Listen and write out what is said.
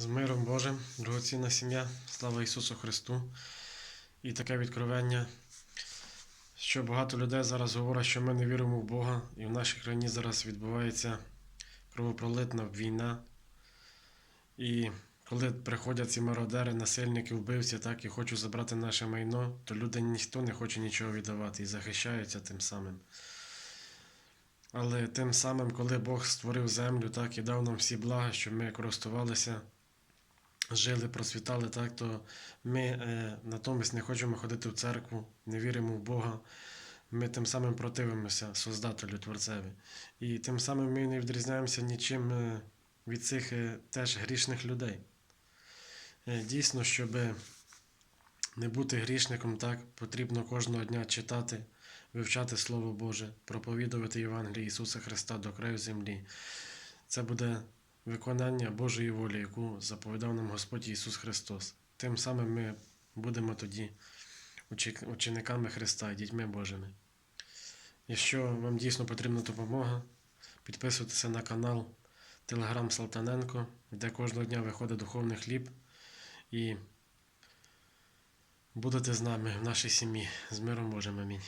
З миром Божим, дорогоцінна сім'я, слава Ісусу Христу. І таке відкровення, що багато людей зараз говорять, що ми не віримо в Бога, і в нашій країні зараз відбувається кровопролитна війна. І коли приходять ці мародери, насильники, вбивці, так і хочуть забрати наше майно, то люди ніхто не хоче нічого віддавати і захищаються тим самим. Але тим самим, коли Бог створив землю, так і дав нам всі блага, щоб ми користувалися, жили, процвітали, так, то ми е, натомість не хочемо ходити в церкву, не віримо в Бога. Ми тим самим противимося Создателю Творцеві. І тим самим ми не відрізняємося нічим е, від цих е, теж грішних людей. Е, Дійсно, щоб не бути грішником, так потрібно кожного дня читати, вивчати Слово Боже, проповідувати Євангеліє Ісуса Христа до краю землі. Це буде виконання Божої волі, яку заповідав нам Господь Ісус Христос. Тим самим ми будемо тоді учениками Христа і дітьми Божими. Якщо вам дійсно потрібна допомога, підписуйтеся на канал Телеграм Салтаненко, де кожного дня виходить духовний хліб. І будете з нами в нашій сім'ї. З миром Божим. Амінь.